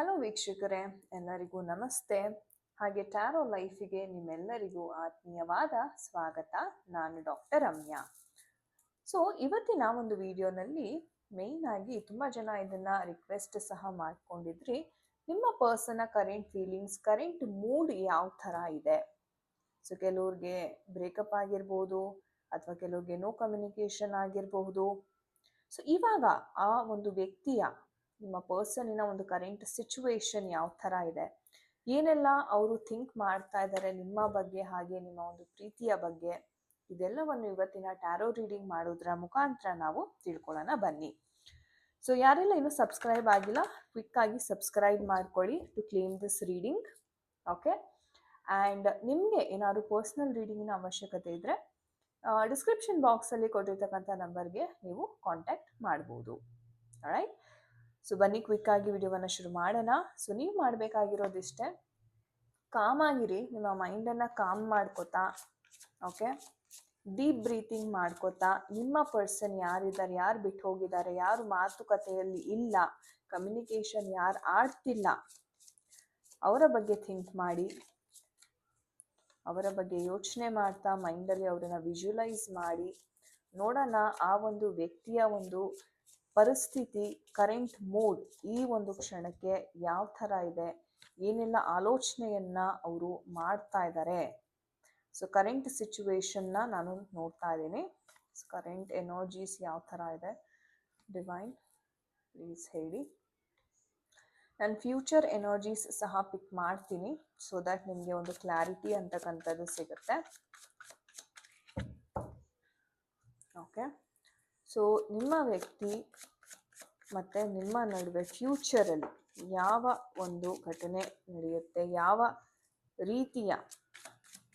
Hello ವೀಕ್ಷಕರೇ, ಎಲ್ಲರಿಗೂ ನಮಸ್ತೆ. ಹಾಗೆ ಟ್ಯಾರೋ ಲೈಫಿಗೆ ನಿಮ್ಮೆಲ್ಲರಿಗೂ ಆತ್ಮೀಯವಾದ ಸ್ವಾಗತ. ನಾನು ಡಾಕ್ಟರ್ ರಮ್ಯಾ. ಸೊ ಇವತ್ತಿನ ಒಂದು ವಿಡಿಯೋನಲ್ಲಿ ಮೇಯ್ನ್ ಆಗಿ ತುಂಬ ಜನ ಇದನ್ನ ರಿಕ್ವೆಸ್ಟ್ ಸಹ ಮಾಡ್ಕೊಂಡಿದ್ರಿ. ನಿಮ್ಮ ಪರ್ಸನ್ನ ಕರೆಂಟ್ ಫೀಲಿಂಗ್ಸ್ ಕರೆಂಟ್ ಮೂಡ್ ಯಾವ ಥರ ಇದೆ? ಸೊ ಕೆಲವ್ರಿಗೆ ಬ್ರೇಕಪ್ ಆಗಿರ್ಬೋದು ಅಥವಾ ಕೆಲವ್ರಿಗೆ ನೋ ಕಮ್ಯುನಿಕೇಶನ್ ಆಗಿರಬಹುದು ಸೊ ಇವಾಗ ಆ ಒಂದು ವ್ಯಕ್ತಿಯ ನಿಮ್ಮ ಪರ್ಸನಿನ ಒಂದು ಕರೆಂಟ್ ಸಿಚುವೇಶನ್ ಯಾವ ಥರ ಇದೆ? ಏನೆಲ್ಲ ಅವರು ಥಿಂಕ್ ಮಾಡ್ತಾ ಇದ್ದಾರೆ ನಿಮ್ಮ ಬಗ್ಗೆ ಹಾಗೆ ನಿಮ್ಮ ಒಂದು ಪ್ರೀತಿಯ ಬಗ್ಗೆ? ಇದೆಲ್ಲವನ್ನು ಇವತ್ತಿನ ಟ್ಯಾರೋ ರೀಡಿಂಗ್ ಮಾಡೋದ್ರ ಮುಖಾಂತರ ನಾವು ತಿಳ್ಕೊಳ್ಳೋಣ. ಬನ್ನಿ. ಸೊ ಯಾರೆಲ್ಲ ಇನ್ನೂ ಸಬ್ಸ್ಕ್ರೈಬ್ ಆಗಿಲ್ಲ ಕ್ವಿಕ್ ಆಗಿ ಸಬ್ಸ್ಕ್ರೈಬ್ ಮಾಡ್ಕೊಳ್ಳಿ to claim this reading okay and ನಿಮಗೆ ಏನಾದ್ರು ಪರ್ಸ್ನಲ್ ರೀಡಿಂಗಿನ ಅವಶ್ಯಕತೆ ಇದ್ದರೆ ಡಿಸ್ಕ್ರಿಪ್ಷನ್ ಬಾಕ್ಸಲ್ಲಿ ಕೊಟ್ಟಿರ್ತಕ್ಕಂಥ ನಂಬರ್ಗೆ ನೀವು ಕಾಂಟ್ಯಾಕ್ಟ್ ಮಾಡ್ಬೋದು. ರೈಟ್ ಸೊ ಬನ್ನಿ ಕ್ವಿಕ್ ಆಗಿ ವಿಡಿಯೋವನ್ನು ಶುರು ಮಾಡೋಣ. ಸೊ ನೀವು ಮಾಡಬೇಕಾಗಿರೋದಿಷ್ಟೇ. ಕಾಮ್ ಆಗಿರಿ. ನಿಮ್ಮ ಮೈಂಡನ್ನು ಕಾಮ್ ಮಾಡ್ಕೋತಾ ಓಕೆ ಡೀಪ್ ಬ್ರೀತಿಂಗ್ ಮಾಡ್ಕೋತಾ, ನಿಮ್ಮ ಪರ್ಸನ್ ಯಾರಿದ್ದಾರೆ, ಯಾರು ಬಿಟ್ಟು ಹೋಗಿದ್ದಾರೆ, ಯಾರು ಮಾತುಕತೆಯಲ್ಲಿ ಇಲ್ಲ ಕಮ್ಯುನಿಕೇಷನ್ ಯಾರು ಆಡ್ತಿಲ್ಲ, ಅವರ ಬಗ್ಗೆ ಥಿಂಕ್ ಮಾಡಿ. ಅವರ ಬಗ್ಗೆ ಯೋಚನೆ ಮಾಡ್ತಾ ಮೈಂಡಲ್ಲಿ ಅವರನ್ನ ವಿಜುವಲೈಸ್ ಮಾಡಿ. ನೋಡೋಣ, ಆ ಒಂದು ವ್ಯಕ್ತಿಯ ಒಂದು ಪರಿಸ್ಥಿತಿ ಕರೆಂಟ್ ಮೂಡ್ ಈ ಒಂದು ಕ್ಷಣಕ್ಕೆ ಯಾವ ಥರ ಇದೆ? ಏನೆಲ್ಲ ಆಲೋಚನೆಯನ್ನ ಅವರು ಮಾಡ್ತಾ ಇದ್ದಾರೆ ಸೊ ಕರೆಂಟ್ ಸಿಚುವೇಶನ್ನ ನಾನು ನೋಡ್ತಾ ಇದ್ದೀನಿ. ಕರೆಂಟ್ ಎನರ್ಜೀಸ್ ಯಾವ ಥರ ಇದೆ? ಡಿವೈನ್ ಪ್ಲೀಸ್ ಹೇಳಿ. ನಾನು ಫ್ಯೂಚರ್ ಎನರ್ಜೀಸ್ ಸಹ ಪಿಕ್ ಮಾಡ್ತೀನಿ. ಸೊ ದಟ್ ನಿಮಗೆ ಒಂದು ಕ್ಲಾರಿಟಿ ಅಂತಕ್ಕಂಥದ್ದು ಸಿಗುತ್ತೆ. ಓಕೆ ಸೊ ನಿಮ್ಮ ವ್ಯಕ್ತಿ ಮತ್ತು ನಿಮ್ಮ ನಡುವೆ ಫ್ಯೂಚರಲ್ಲಿ ಯಾವ ಒಂದು ಘಟನೆ ನಡೆಯುತ್ತೆ, ಯಾವ ರೀತಿಯ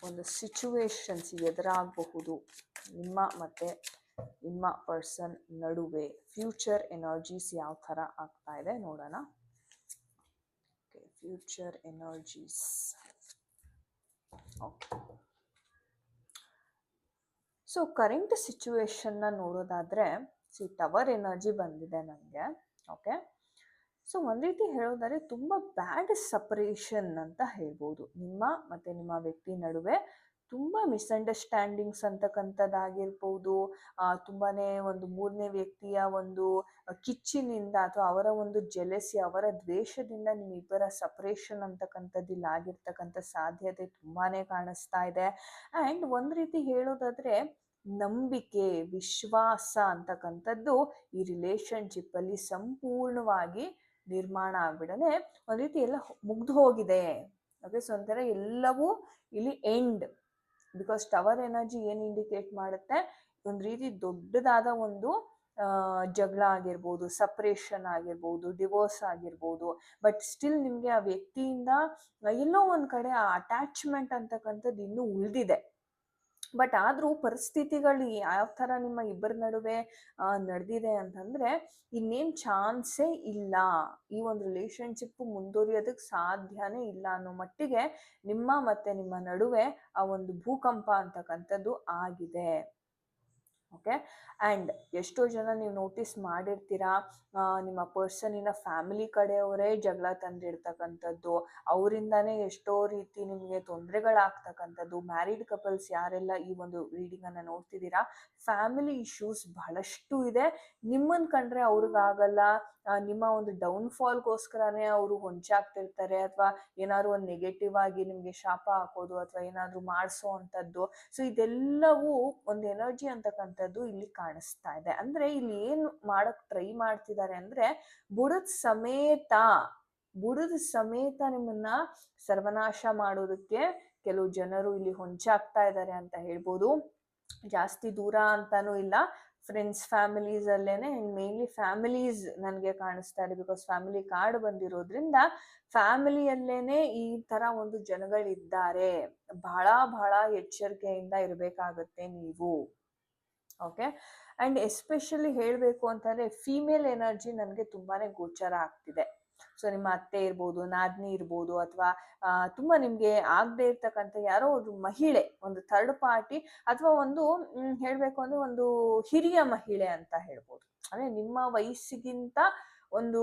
ಒಂದು ಸಿಚುವೇಶನ್ಸ್ ಎದುರಾಗಬಹುದು ನಿಮ್ಮ ಮತ್ತು ನಿಮ್ಮ ಪರ್ಸನ್ ನಡುವೆ ಫ್ಯೂಚರ್ ಎನರ್ಜೀಸ್ ಯಾವ ಥರ ಆಗ್ತಾ ಇದೆ ನೋಡೋಣ. Okay future energies okay so current ಸಿಚುವೇಶನ್ನ ನೋಡೋದಾದರೆ ಸಿ ಟವರ್ ಎನರ್ಜಿ ಬಂದಿದೆ ನನಗೆ ಓಕೆ ಸೊ ಒಂದು ರೀತಿ ಹೇಳೋದಾದ್ರೆ ತುಂಬ ಬ್ಯಾಡ್ ಸಪರೇಷನ್ ಅಂತ ಹೇಳ್ಬೋದು. ನಿಮ್ಮ ಮತ್ತು ನಿಮ್ಮ ವ್ಯಕ್ತಿ ನಡುವೆ ತುಂಬ ಮಿಸ್ಅಂಡರ್ಸ್ಟ್ಯಾಂಡಿಂಗ್ಸ್ ಅಂತಕ್ಕಂಥದ್ದಾಗಿರ್ಬೋದು. ತುಂಬಾ ಒಂದು ಮೂರನೇ ವ್ಯಕ್ತಿಯ ಒಂದು ಕಿಚ್ಚಿನಿಂದ ಅಥವಾ ಅವರ ಒಂದು ಜೆಲೆಸಿ, ಅವರ ದ್ವೇಷದಿಂದ ನಿಮ್ಮಿಬ್ಬರ ಸಪ್ರೇಷನ್ ಅಂತಕ್ಕಂಥದ್ದಿಲ್ಲ ಆಗಿರ್ತಕ್ಕಂಥ ಸಾಧ್ಯತೆ ತುಂಬಾ ಕಾಣಿಸ್ತಾ ಇದೆ. ಆ್ಯಂಡ್ ಒಂದು ರೀತಿ ಹೇಳೋದಾದರೆ, ನಂಬಿಕೆ, ವಿಶ್ವಾಸ ಅಂತಕ್ಕಂಥದ್ದು ಈ ರಿಲೇಶನ್ಶಿಪ್ಪಲ್ಲಿ ಸಂಪೂರ್ಣವಾಗಿ ನಿರ್ಮಾಣ ಆಗ್ಬಿಡನೆ ಒಂದು ರೀತಿ ಎಲ್ಲ ಮುಗ್ದು ಹೋಗಿದೆ. ಓಕೆ ಸೊ ಒಂಥರ ಎಲ್ಲವೂ ಇಲ್ಲಿ ಎಂಡ್. ಬಿಕಾಸ್ ಟವರ್ ಎನರ್ಜಿ ಏನು ಇಂಡಿಕೇಟ್ ಮಾಡುತ್ತೆ? ಒಂದು ರೀತಿ ದೊಡ್ಡದಾದ ಒಂದು ಜಗಳ ಆಗಿರ್ಬೋದು ಸಪ್ರೇಷನ್ ಆಗಿರ್ಬೋದು ಡಿವೋರ್ಸ್ ಆಗಿರ್ಬೋದು ಬಟ್ ಸ್ಟಿಲ್ ನಿಮಗೆ ಆ ವ್ಯಕ್ತಿಯಿಂದ ಎಲ್ಲೋ ಒಂದು ಕಡೆ ಆ ಅಟ್ಯಾಚ್ಮೆಂಟ್ ಅಂತಕ್ಕಂಥದ್ದು ಇನ್ನೂ ಉಳಿದಿದೆ. ಬಟ್ ಆದರೂ ಪರಿಸ್ಥಿತಿಗಳು ಯಾವ ಥರ ನಿಮ್ಮ ಇಬ್ಬರ ನಡುವೆ ನಡೆದಿದೆ ಅಂತಂದರೆ ಇನ್ನೇನು ಚಾನ್ಸೇ ಇಲ್ಲ. ಈ ಒಂದು ರಿಲೇಶನ್ಶಿಪ್ ಮುಂದುವರಿಯೋದಕ್ಕೆ ಸಾಧ್ಯನೇ ಇಲ್ಲ ಅನ್ನೋ ಮಟ್ಟಿಗೆ ನಿಮ್ಮ ಮತ್ತು ನಿಮ್ಮ ನಡುವೆ ಆ ಒಂದು ಭೂಕಂಪ ಅಂತಕ್ಕಂಥದ್ದು ಆಗಿದೆ. ಓಕೆ ಆ್ಯಂಡ್ ಎಷ್ಟೋ ಜನ ನೀವು ನೋಟಿಸ್ ಮಾಡಿರ್ತೀರಾ ನಿಮ್ಮ ಪರ್ಸನಿನ ಫ್ಯಾಮಿಲಿ ಕಡೆಯವರೇ ಜಗಳ ತಂದಿರ್ತಕ್ಕಂಥದ್ದು. ಅವರಿಂದನೇ ಎಷ್ಟೋ ರೀತಿ ನಿಮಗೆ ತೊಂದರೆಗಳಾಗ್ತಕ್ಕಂಥದ್ದು. ಮ್ಯಾರಿಡ್ ಕಪಲ್ಸ್ ಯಾರೆಲ್ಲ ಈ ಒಂದು ರೀಡಿಂಗನ್ನು ನೋಡ್ತಿದ್ದೀರಾ ಫ್ಯಾಮಿಲಿ ಇಶ್ಯೂಸ್ ಬಹಳಷ್ಟು ಇದೆ. ನಿಮ್ಮನ್ನು ಕಂಡ್ರೆ ಅವ್ರಿಗಾಗಲ್ಲ ನಿಮ್ಮ ಒಂದು ಡೌನ್ಫಾಲ್ಗೋಸ್ಕರನೇ ಅವರು ಹೊಂಚಾಗ್ತಿರ್ತಾರೆ ಅಥವಾ ಏನಾದ್ರು ಒಂದು ನೆಗೆಟಿವ್ ಆಗಿ ನಿಮಗೆ ಶಾಪ ಹಾಕೋದು ಅಥವಾ ಏನಾದರೂ ಮಾಡಿಸೋ ಅಂಥದ್ದು. ಸೊ ಇದೆಲ್ಲವೂ ಒಂದು ಎನರ್ಜಿ ಅಂತಕ್ಕಂಥದ್ದು ಇಲ್ಲಿ ಕಾಣಿಸ್ತಾ ಇದೆ. ಅಂದ್ರೆ ಇಲ್ಲಿ ಏನು ಮಾಡಕ್ ಟ್ರೈ ಮಾಡ್ತಿದ್ದಾರೆ ಅಂದ್ರೆ ಬುಡದ ಸಮೇತ ಬುಡದ ಸಮೇತ ನಿಮ್ಮನ್ನ ಸರ್ವನಾಶ ಮಾಡೋದಕ್ಕೆ ಕೆಲವು ಜನರು ಇಲ್ಲಿ ಹೊಂಚಾಗ್ತಾ ಇದ್ದಾರೆ ಅಂತ ಹೇಳ್ಬೋದು. ಜಾಸ್ತಿ ದೂರ ಅಂತಾನೂ ಇಲ್ಲ. ಫ್ರೆಂಡ್ಸ್ ಫ್ಯಾಮಿಲೀಸ್ ಅಲ್ಲೇನೆ ಮೇನ್ಲಿ ಫ್ಯಾಮಿಲೀಸ್ ನನಗೆ ಕಾಣಿಸ್ತಾ ಇದೆ ಬಿಕಾಸ್ ಫ್ಯಾಮಿಲಿ ಕಾರ್ಡ್ ಬಂದಿರೋದ್ರಿಂದ ಫ್ಯಾಮಿಲಿಯಲ್ಲೇನೆ ಈ ತರ ಒಂದು ಜನಗಳಿದ್ದಾರೆ. ಬಹಳ ಬಹಳ ಎಚ್ಚರಿಕೆಯಿಂದ ಇರಬೇಕಾಗತ್ತೆ ನೀವು. ಓಕೆ ಆ್ಯಂಡ್ ಎಸ್ಪೆಷಲಿ ಹೇಳಬೇಕು ಅಂತಂದರೆ ಫೀಮೇಲ್ ಎನರ್ಜಿ ನನಗೆ ತುಂಬಾ ಗೋಚರ ಆಗ್ತಿದೆ. ಸೊ ನಿಮ್ಮ ಅತ್ತೆ ಇರ್ಬೋದು, ನಾದ್ನಿ ಇರ್ಬೋದು ಅಥವಾ ತುಂಬ ನಿಮಗೆ ಆಗದೆ ಇರ್ತಕ್ಕಂಥ ಯಾರೋ ಒಂದು ಮಹಿಳೆ, ಒಂದು ಥರ್ಡ್ ಪಾರ್ಟಿ ಅಥವಾ ಒಂದು ಹೇಳಬೇಕು ಅಂದರೆ ಒಂದು ಹಿರಿಯ ಮಹಿಳೆ ಅಂತ ಹೇಳ್ಬೋದು. ಅಂದರೆ ನಿಮ್ಮ ವಯಸ್ಸಿಗಿಂತ ಒಂದು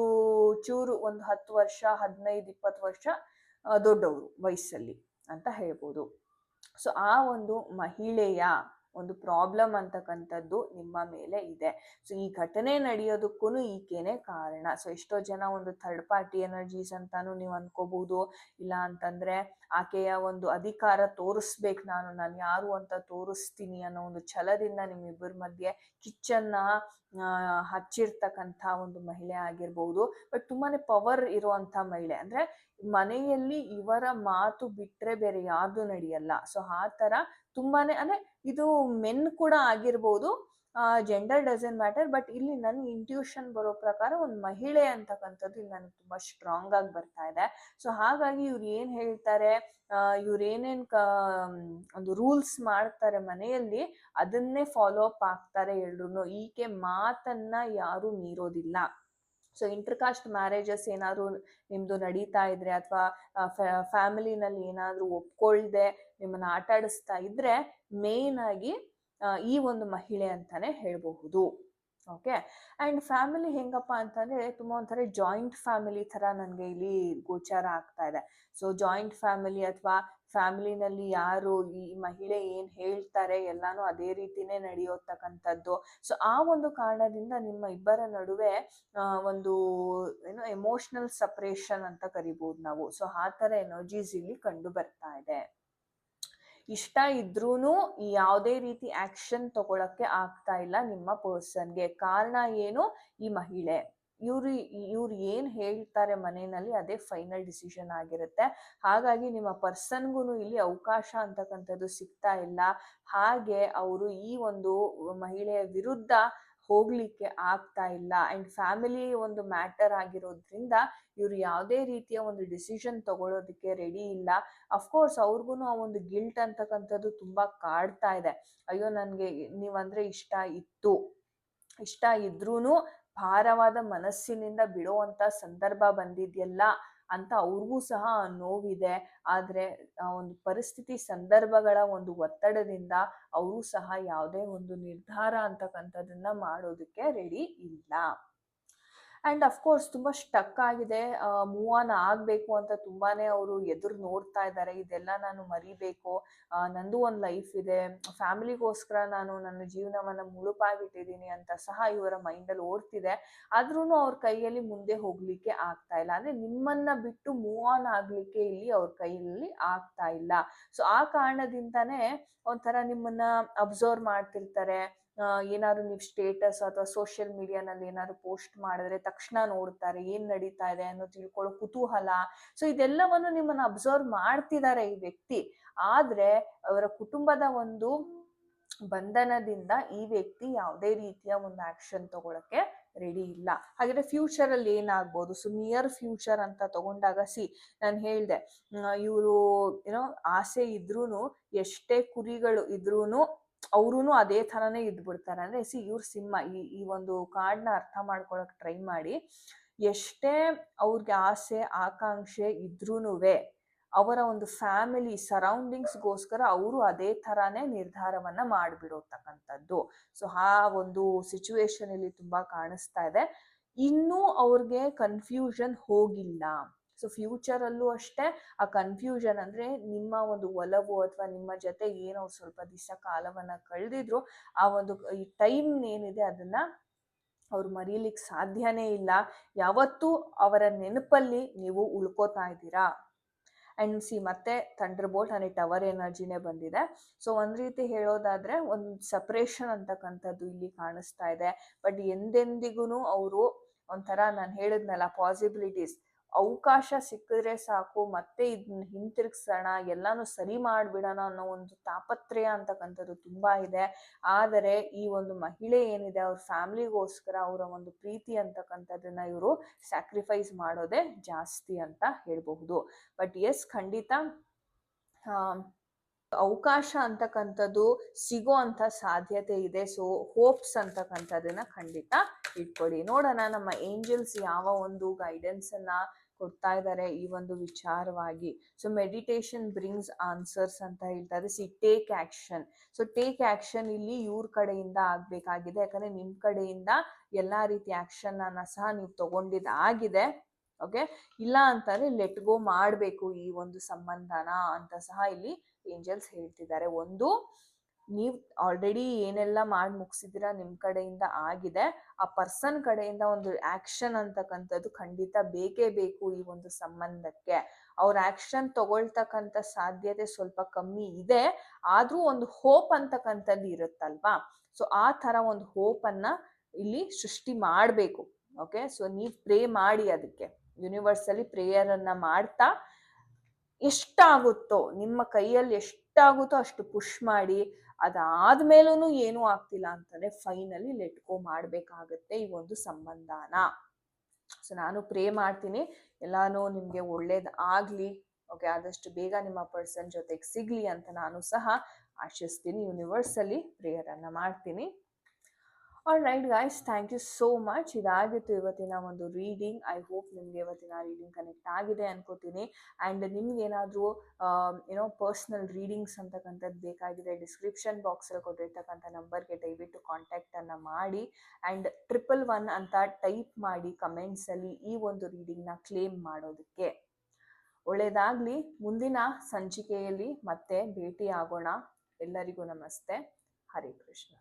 ಚೂರು ಒಂದು ಹತ್ತು ವರ್ಷ, ಹದಿನೈದು, ಇಪ್ಪತ್ತು ವರ್ಷ ದೊಡ್ಡವರು ವಯಸ್ಸಲ್ಲಿ ಅಂತ ಹೇಳ್ಬೋದು. ಸೊ ಆ ಒಂದು ಮಹಿಳೆಯ ಒಂದು ಪ್ರಾಬ್ಲಮ್ ಅಂತಕ್ಕಂಥದ್ದು ನಿಮ್ಮ ಮೇಲೆ ಇದೆ. ಸೊ, ಈ ಘಟನೆ ನಡೆಯೋದಕ್ಕೂ ಈಕೆನೆ ಕಾರಣ. ಸೊ, ಎಷ್ಟೋ ಜನ ಒಂದು ಥರ್ಡ್ ಪಾರ್ಟಿ ಎನರ್ಜೀಸ್ ಅಂತಾನು ನೀವು ಅನ್ಕೋಬಹುದು ಇಲ್ಲ ಅಂತಂದ್ರೆ ಆಕೆಯ ಒಂದು ಅಧಿಕಾರ ತೋರಿಸ್ಬೇಕು ನಾನು ನಾನು ಯಾರು ಅಂತ ತೋರಿಸ್ತೀನಿ ಅನ್ನೋ ಒಂದು ಛಲದಿಂದ ನಿಮ್ಮಿಬ್ಬರ ಮಧ್ಯೆ ಕಿಚ್ಚನ್ನ ಹಚ್ಚಿರ್ತಕ್ಕಂಥ ಒಂದು ಮಹಿಳೆ ಆಗಿರ್ಬೋದು. ಬಟ್ ತುಂಬಾನೇ ಪವರ್ ಇರುವಂತ ಮಹಿಳೆ. ಅಂದ್ರೆ ಮನೆಯಲ್ಲಿ ಇವರ ಮಾತು ಬಿಟ್ರೆ ಬೇರೆ ಯಾವ್ದು ನಡೆಯಲ್ಲ. ಸೊ ಆ ತರ ತುಂಬಾನೇ, ಅಂದ್ರೆ ಇದು ಮೆನ್ ಕೂಡ ಆಗಿರ್ಬೋದು. ಜೆಂಡರ್ ಡಸನ್ ಮ್ಯಾಟರ್ ಬಟ್ ಇಲ್ಲಿ ನನ್ನ ಇಂಟ್ಯೂಷನ್ ಬರೋ ಪ್ರಕಾರ ಒಂದು ಮಹಿಳೆ ಅಂತಕ್ಕಂಥದ್ದು ಇಲ್ಲಿ ನನಗೆ ತುಂಬಾ ಸ್ಟ್ರಾಂಗ್ ಆಗಿ ಬರ್ತಾ ಇದೆ. ಸೊ ಹಾಗಾಗಿ ಇವ್ರು ಏನು ಹೇಳ್ತಾರೆ ಇವ್ರು ಏನೇನು ಕ ಒಂದು ರೂಲ್ಸ್ ಮಾಡ್ತಾರೆ ಮನೆಯಲ್ಲಿ, ಅದನ್ನೇ ಫಾಲೋ ಅಪ್ ಆಗ್ತಾರೆ ಎಲ್ರು ಈಕೆ ಮಾತನ್ನ ಯಾರು ಮೀರೋದಿಲ್ಲ. ಸೊ ಇಂಟರ್ಕಾಸ್ಟ್ ಮ್ಯಾರೇಜಸ್ ಏನಾದರೂ ನಿಮ್ಮದು ನಡೀತಾ ಇದ್ರೆ ಅಥವಾ ಫ್ಯಾಮಿಲಿನಲ್ಲಿ ಏನಾದರೂ ಒಪ್ಕೊಳ್ದೆ ನಿಮ್ಮನ್ನ ಆಟಾಡಿಸ್ತಾ ಇದ್ರೆ ಮೇನ್ ಆಗಿ ಈ ಒಂದು ಮಹಿಳೆ ಅಂತಾನೆ ಹೇಳಬಹುದು. ಓಕೆ ಅಂಡ್ ಫ್ಯಾಮಿಲಿ ಹೆಂಗಪ್ಪ ಅಂತಂದರೆ ತುಂಬಾ ಒಂಥರ ಜಾಯಿಂಟ್ ಫ್ಯಾಮಿಲಿ ತರ ನನಗೆ ಇಲ್ಲಿ ಗೋಚಾರ ಆಗ್ತಾ ಇದೆ. ಸೊ ಜಾಯಿಂಟ್ ಫ್ಯಾಮಿಲಿ ಅಥವಾ ಫ್ಯಾಮಿಲಿನಲ್ಲಿ ಯಾರು ಈ ಮಹಿಳೆ ಏನ್ ಹೇಳ್ತಾರೆ ಎಲ್ಲಾನು ಅದೇ ರೀತಿನೇ ನಡೆಯೋತಕ್ಕಂಥದ್ದು. ಸೊ ಆ ಒಂದು ಕಾರಣದಿಂದ ನಿಮ್ಮ ಇಬ್ಬರ ನಡುವೆ ಒಂದು ಏನು ಎಮೋಷನಲ್ ಸಪ್ರೇಷನ್ ಅಂತ ಕರಿಬಹುದು ನಾವು. ಸೊ ಆ ತರ ಎನರ್ಜೀಸ್ ಇಲ್ಲಿ ಕಂಡು ಬರ್ತಾ ಇದೆ. ಇಷ್ಟ ಇದ್ರೂ ಯಾವುದೇ ರೀತಿ ಆಕ್ಷನ್ ತಗೊಳಕ್ಕೆ ಆಗ್ತಾ ಇಲ್ಲ ನಿಮ್ಮ ಪರ್ಸನ್ಗೆ ಕಾರಣ ಏನು? ಈ ಮಹಿಳೆ. ಇವ್ರು ಇವ್ರು ಏನ್ ಹೇಳ್ತಾರೆ ಮನೆಯಲ್ಲಿ ಅದೇ ಫೈನಲ್ ಡಿಸಿಷನ್ ಆಗಿರುತ್ತೆ. ಹಾಗಾಗಿ ನಿಮ್ಮ ಪರ್ಸನ್ಗೂ ಇಲ್ಲಿ ಅವಕಾಶ ಅಂತಕ್ಕಂಥದ್ದು ಸಿಗ್ತಾ ಇಲ್ಲ. ಹಾಗೆ ಅವರು ಈ ಒಂದು ಮಹಿಳೆಯ ವಿರುದ್ಧ ಹೋಗ್ಲಿಕ್ಕೆ ಆಗ್ತಾ ಇಲ್ಲ. ಅಂಡ್ ಫ್ಯಾಮಿಲಿ ಒಂದು ಮ್ಯಾಟರ್ ಆಗಿರೋದ್ರಿಂದ ಇವ್ರು ಯಾವುದೇ ರೀತಿಯ ಒಂದು ಡಿಸಿಷನ್ ತಗೊಳ್ಳೋದಕ್ಕೆ ರೆಡಿ ಇಲ್ಲ. ಅಫ್ಕೋರ್ಸ್ ಅವ್ರಿಗೂ ಆ ಒಂದು ಗಿಲ್ಟ್ ಅಂತಕ್ಕಂಥದ್ದು ತುಂಬಾ ಕಾಡ್ತಾ ಇದೆ. ಅಯ್ಯೋ, ನನ್ಗೆ ನೀವಂದ್ರೆ ಇಷ್ಟ ಇತ್ತು. ಇಷ್ಟ ಇದ್ರೂ ಭಾರವಾದ ಮನಸ್ಸಿನಿಂದ ಬಿಡುವಂತ ಸಂದರ್ಭ ಬಂದಿದ್ಯಲ್ಲ. ಅಂತ ಅವ್ರಿಗೂ ಸಹ ನೋವಿದೆ. ಆದರೆ ಒಂದು ಪರಿಸ್ಥಿತಿ ಸಂದರ್ಭಗಳ ಒಂದು ಒತ್ತಡದಿಂದ ಅವರು ಸಹ ಯಾವುದೇ ಒಂದು ನಿರ್ಧಾರ ಅಂತಕ್ಕಂಥದನ್ನ ಮಾಡೋದಕ್ಕೆ ರೆಡಿ ಇಲ್ಲ. ಅಂಡ್ ಅಫ್ಕೋರ್ಸ್ ತುಂಬ ಸ್ಟಕ್ ಆಗಿದೆ. ಮೂವ್ ಆನ್ ಆಗಬೇಕು ಅಂತ ತುಂಬಾನೇ ಅವರು ಎದುರು ನೋಡ್ತಾ ಇದ್ದಾರೆ. ಇದೆಲ್ಲ ನಾನು ಮರಿಬೇಕು. ನಂದು ಒಂದು ಲೈಫ್ ಇದೆ. ಫ್ಯಾಮಿಲಿಗೋಸ್ಕರ ನಾನು ನನ್ನ ಜೀವನವನ್ನ ಮುಳುಪಾಗಿಟ್ಟಿದ್ದೀನಿ ಅಂತ ಸಹ ಇವರ ಮೈಂಡಲ್ಲಿ ಓಡ್ತಿದೆ. ಆದ್ರೂ ಅವ್ರ ಕೈಯಲ್ಲಿ ಮುಂದೆ ಹೋಗ್ಲಿಕ್ಕೆ ಆಗ್ತಾ ಇಲ್ಲ. ಅಂದ್ರೆ ನಿಮ್ಮನ್ನ ಬಿಟ್ಟು ಮೂವ್ ಆನ್ ಆಗ್ಲಿಕ್ಕೆ ಇಲ್ಲಿ ಅವ್ರ ಕೈಯಲ್ಲಿ ಆಗ್ತಾ ಇಲ್ಲ. ಸೊ ಆ ಕಾರಣದಿಂದಾನೇ ಒಂಥರ ನಿಮ್ಮನ್ನ ಅಬ್ಸರ್ವ್ ಮಾಡ್ತಿರ್ತಾರೆ. ಏನಾದ್ರು ನೀವು ಸ್ಟೇಟಸ್ ಅಥವಾ ಸೋಷಿಯಲ್ ಮೀಡಿಯಾನಲ್ಲಿ ಏನಾದ್ರು ಪೋಸ್ಟ್ ಮಾಡಿದ್ರೆ ತಕ್ಷಣ ನೋಡ್ತಾರೆ, ಏನ್ ನಡೀತಾ ಇದೆ ಅನ್ನೋ ತಿಳ್ಕೊಳ್ಳೋ ಕುತೂಹಲ. ಸೊ ಇದೆಲ್ಲವನ್ನು ನಿಮ್ಮನ್ನ ಅಬ್ಸರ್ವ್ ಮಾಡ್ತಿದ್ದಾರೆ ಈ ವ್ಯಕ್ತಿ. ಆದ್ರೆ, ಅವರ ಕುಟುಂಬದ ಒಂದು ಬಂಧನದಿಂದ ಈ ವ್ಯಕ್ತಿ ಯಾವುದೇ ರೀತಿಯ ಒಂದು ಆಕ್ಷನ್ ತಗೊಳಕ್ಕೆ ರೆಡಿ ಇಲ್ಲ. ಹಾಗಿದ್ರೆ ಫ್ಯೂಚರ್ ಅಲ್ಲಿ ಏನಾಗ್ಬೋದು? ಸೊ ನಿಯರ್ ಫ್ಯೂಚರ್ ಅಂತ ತಗೊಂಡಾಗ ಸಿ ನಾನು ಹೇಳ್ದೆ ಇವರು ಏನೋ ಆಸೆ ಇದ್ರೂ ಎಷ್ಟೇ ಕುರಿಗಳು ಇದ್ರೂನು ಅವ್ರೂ ಅದೇ ಥರನೇ ಇದ್ಬಿಡ್ತಾರೆ. ಅಂದರೆ ಸಿ ಇವ್ರ ಸಿಂಹ ಈ ಈ ಒಂದು ಕಾರ್ಡ್ನ ಅರ್ಥ ಮಾಡ್ಕೊಳಕ್ ಟ್ರೈ ಮಾಡಿ. ಎಷ್ಟೇ ಅವ್ರಿಗೆ ಆಸೆ, ಆಕಾಂಕ್ಷೆ ಇದ್ರೂ ಅವರ ಒಂದು ಫ್ಯಾಮಿಲಿ ಸರೌಂಡಿಂಗ್ಸ್ಗೋಸ್ಕರ ಅವರು ಅದೇ ಥರನೇ ನಿರ್ಧಾರವನ್ನ ಮಾಡಿಬಿಡೋತಕ್ಕಂಥದ್ದು. ಸೊ, ಆ ಒಂದು ಸಿಚುವೇಶನ್ ಇಲ್ಲಿ ತುಂಬಾ ಕಾಣಿಸ್ತಾ ಇದೆ. ಇನ್ನೂ ಅವ್ರಿಗೆ ಕನ್ಫ್ಯೂಷನ್ ಹೋಗಿಲ್ಲ. ಸೊ ಫ್ಯೂಚರಲ್ಲೂ ಅಷ್ಟೇ ಆ ಕನ್ಫ್ಯೂಷನ್ ಅಂದರೆ ನಿಮ್ಮ ಒಂದು ಒಲವು ಅಥವಾ ನಿಮ್ಮ ಜೊತೆ ಏನೋ ಸ್ವಲ್ಪ ದಿವಸ ಕಾಲವನ್ನು ಕಳೆದಿದ್ರು, ಆ ಒಂದು ಈ ಟೈಮ್ ಏನಿದೆ ಅದನ್ನ ಅವ್ರು ಮರೀಲಿಕ್ಕೆ ಸಾಧ್ಯನೇ ಇಲ್ಲ. ಯಾವತ್ತೂ ಅವರ ನೆನಪಲ್ಲಿ ನೀವು ಉಳ್ಕೋತಾ ಇದ್ದೀರಾ? ಅಂಡ್ ಸಿ ಮತ್ತೆ ಥಂಡರ್ ಬೋಲ್ಟ್ ನನಗೆ ಟವರ್ ಎನರ್ಜಿನೇ ಬಂದಿದೆ. ಸೊ ಒಂದು ರೀತಿ ಹೇಳೋದಾದ್ರೆ ಒಂದು ಸಪ್ರೇಷನ್ ಅಂತಕ್ಕಂಥದ್ದು ಇಲ್ಲಿ ಕಾಣಿಸ್ತಾ ಇದೆ. ಬಟ್ ಎಂದೆಂದಿಗೂ ಅವರು ಒಂಥರ ನಾನು ಹೇಳಿದ್ನಲ್ಲ ಪಾಸಿಬಿಲಿಟೀಸ್ ಅವಕಾಶ ಸಿಕ್ಕಿದ್ರೆ ಸಾಕು, ಮತ್ತೆ ಇದನ್ನ ಹಿಂತಿರುಗಿಸೋಣ, ಎಲ್ಲಾನು ಸರಿ ಮಾಡಿಬಿಡೋಣ ಅನ್ನೋ ಒಂದು ತಾಪತ್ರಯ ಅಂತಕ್ಕಂಥದ್ದು ತುಂಬಾ ಇದೆ. ಆದರೆ ಈ ಒಂದು ಮಹಿಳೆ ಏನಿದೆ, ಅವ್ರ ಫ್ಯಾಮಿಲಿಗೋಸ್ಕರ, ಅವರ ಒಂದು ಪ್ರೀತಿ ಅಂತಕ್ಕಂಥದ್ದನ್ನ ಇವರು ಸ್ಯಾಕ್ರಿಫೈಸ್ ಮಾಡೋದೇ ಜಾಸ್ತಿ ಅಂತ ಹೇಳಬಹುದು. ಬಟ್ ಎಸ್ ಖಂಡಿತ ಅವಕಾಶ ಅಂತಕ್ಕಂಥದ್ದು ಸಿಗೋ ಅಂತ ಸಾಧ್ಯತೆ ಇದೆ. ಸೊ ಹೋಪ್ಸ್ ಅಂತಕ್ಕಂಥದ್ದನ್ನ ಖಂಡಿತ ಇಟ್ಕೊಳ್ಳಿ. ನೋಡೋಣ, ನಮ್ಮ ಏಂಜಲ್ಸ್ ಯಾವ ಒಂದು ಗೈಡೆನ್ಸ್ ಅನ್ನ ಕೊಡ್ತಾ ಇದ್ದಾರೆ ಈ ಒಂದು ವಿಚಾರವಾಗಿ. ಸೊ ಮೆಡಿಟೇಷನ್ ಬ್ರಿಂಗ್ಸ್ ಆನ್ಸರ್ಸ್ ಅಂತ ಹೇಳ್ತಾ ಇದೆ. See take action so take action ಇಲ್ಲಿ ಇವ್ರ ಕಡೆಯಿಂದ ಆಗ್ಬೇಕಾಗಿದೆ. ಯಾಕಂದ್ರೆ ನಿಮ್ ಕಡೆಯಿಂದ ಎಲ್ಲಾ ರೀತಿ ಆಕ್ಷನ್ ಸಹ ನೀವು ತಗೊಂಡಿದ್ದಾಗಿದೆ ಓಕೆ ಇಲ್ಲ ಅಂತಂದ್ರೆ ಲೆಟ್ ಗೋ ಮಾಡಬೇಕು ಈ ಒಂದು ಸಂಬಂಧನ ಅಂತ ಸಹ ಇಲ್ಲಿ ಏಂಜಲ್ಸ್ ಹೇಳ್ತಿದ್ದಾರೆ. ಒಂದು ನೀವು ಆಲ್ರೆಡಿ ಏನೆಲ್ಲ ಮಾಡಿ ಮುಗಿಸಿದಿರಾ ನಿಮ್ಮ ಕಡೆಯಿಂದ ಆಗಿದೆ. ಆ ಪರ್ಸನ್ ಕಡೆಯಿಂದ ಒಂದು ಆಕ್ಷನ್ ಅಂತಕ್ಕಂಥದ್ದು ಖಂಡಿತ ಬೇಕೇ ಬೇಕು ಈ ಒಂದು ಸಂಬಂಧಕ್ಕೆ. ಅವ್ರ ಆಕ್ಷನ್ ತಗೊಳ್ತಕ್ಕಂಥ ಸಾಧ್ಯತೆ ಸ್ವಲ್ಪ ಕಮ್ಮಿ ಇದೆ. ಆದ್ರೂ ಒಂದು ಹೋಪ್ ಅಂತಕ್ಕಂಥದ್ದು ಇರುತ್ತಲ್ವಾ? ಸೊ ಆ ತರ ಒಂದು ಹೋಪ್ ಅನ್ನ ಇಲ್ಲಿ ಸೃಷ್ಟಿ ಮಾಡಬೇಕು. ಓಕೆ ಸೊ ನೀವು ಪ್ರೇ ಮಾಡಿ ಅದಕ್ಕೆ. ಯೂನಿವರ್ಸ್ ಪ್ರೇಯರನ್ನು ಮಾಡ್ತಾ ಎಷ್ಟಾಗುತ್ತೋ, ನಿಮ್ಮ ಕೈಯಲ್ಲಿ ಎಷ್ಟಾಗುತ್ತೋ ಅಷ್ಟು ಪುಷ್ ಮಾಡಿ ಅದಾದ್ಮೇಲೂ ಏನೂ ಆಗ್ತಿಲ್ಲ ಅಂತಂದ್ರೆ ಫೈನಲಿ ಲೆಟ್ಕೋ ಮಾಡಬೇಕಾಗುತ್ತೆ ಈ ಒಂದು ಸಂಬಂಧನ. ಸೊ ನಾನು ಪ್ರೇ ಮಾಡ್ತೀನಿ. ಎಲ್ಲಾನು ನಿಮ್ಗೆ ಒಳ್ಳೇದ್ ಆಗ್ಲಿ ಓಕೆ ಆದಷ್ಟು ಬೇಗ ನಿಮ್ಮ ಪರ್ಸನ್ ಜೊತೆಗೆ ಸಿಗ್ಲಿ ಅಂತ ನಾನು ಸಹ ಆಶಿಸ್ತೀನಿ. ಯೂನಿವರ್ಸ್ ಪ್ರೇಯರನ್ನು ಮಾಡ್ತೀನಿ. All right guys thank you so much ಇದಾಗಿತ್ತು ಇವತ್ತಿನ ಒಂದು ರೀಡಿಂಗ್ ಐ ಹೋಪ್ ನಿಮಗೆ ಇವತ್ತಿನ ರೀಡಿಂಗ್ ಕನೆಕ್ಟ್ ಆಗಿದೆ ಅನ್ಕೋತೀನಿ. ಆ್ಯಂಡ್ ನಿಮ್ಗೇನಾದರೂ ಏನೋ ಪರ್ಸ್ನಲ್ ರೀಡಿಂಗ್ಸ್ ಅಂತಕ್ಕಂಥದ್ದು ಬೇಕಾಗಿದೆ ಡಿಸ್ಕ್ರಿಪ್ಷನ್ ಬಾಕ್ಸಲ್ಲಿ ಕೊಟ್ಟಿರ್ತಕ್ಕಂಥ ನಂಬರ್ಗೆ ದಯವಿಟ್ಟು ಕಾಂಟ್ಯಾಕ್ಟನ್ನು ಮಾಡಿ. ಆ್ಯಂಡ್ ಟ್ರಿಪಲ್ ಒನ್ ಅಂತ ಟೈಪ್ ಮಾಡಿ ಕಮೆಂಟ್ಸಲ್ಲಿ ಈ ಒಂದು ರೀಡಿಂಗ್ನ ಕ್ಲೇಮ್ ಮಾಡೋದಕ್ಕೆ. ಒಳ್ಳೆಯದಾಗಲಿ ಮುಂದಿನ ಸಂಚಿಕೆಯಲ್ಲಿ ಮತ್ತೆ ಭೇಟಿ ಆಗೋಣ ಎಲ್ಲರಿಗೂ ನಮಸ್ತೆ. ಹರೇ ಕೃಷ್ಣ.